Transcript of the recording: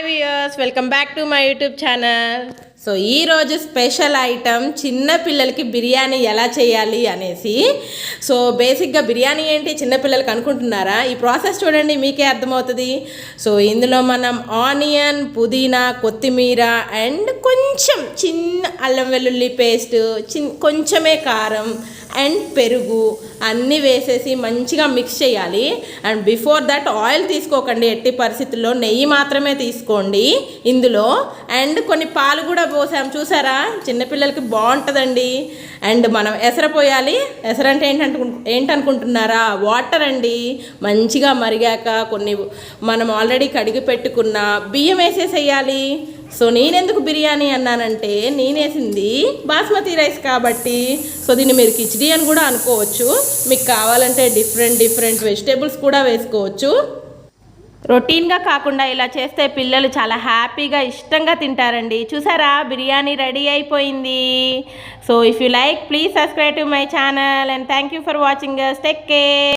Hi viewers, welcome back to my YouTube channel. So ఈరోజు special item చిన్న పిల్లలకి బిర్యానీ ఎలా చేయాలి అనేసి. సో బేసిక్గా బిర్యానీ ఏంటి చిన్నపిల్లలకి అనుకుంటున్నారా? ఈ ప్రాసెస్ చూడండి మీకే అర్థమవుతుంది. సో ఇందులో మనం ఆనియన్ పుదీనా కొత్తిమీర అండ్ కొంచెం చిన్న అల్లం వెల్లుల్లి పేస్ట్ చిన్ కొంచెమే కారం అండ్ పెరుగు అన్నీ వేసేసి మంచిగా మిక్స్ చేయాలి. అండ్ బిఫోర్ దట్ ఆయిల్ తీసుకోకండి ఎట్టి పరిస్థితుల్లో. నెయ్యి మాత్రమే తీసుకోండి ఇందులో. అండ్ కొన్ని పాలు కూడా పోసాం చూసారా? చిన్నపిల్లలకి బాగుంటుందండి. అండ్ మనం ఎసర పోయాలి ఎసరంటే ఏంటనుకుంటున్నారా? వాటర్ అండి. మంచిగా మరిగాక కొన్ని మనం ఆల్రెడీ కడిగి పెట్టుకున్న బియ్యం వేసేసేయాలి. సో నేనెందుకు బిర్యానీ అన్నానంటే నేనేసింది బాస్మతి రైస్ కాబట్టి. సో దీన్ని మీరు కిచిడి అని కూడా అనుకోవచ్చు. మీకు కావాలంటే డిఫరెంట్ డిఫరెంట్ వెజిటేబుల్స్ కూడా వేసుకోవచ్చు. రొటీన్గా కాకుండా ఇలా చేస్తే పిల్లలు చాలా హ్యాపీగా ఇష్టంగా తింటారండి. చూసారా? బిర్యానీ రెడీ అయిపోయింది. So if you like please subscribe to my channel and thank you for watching take care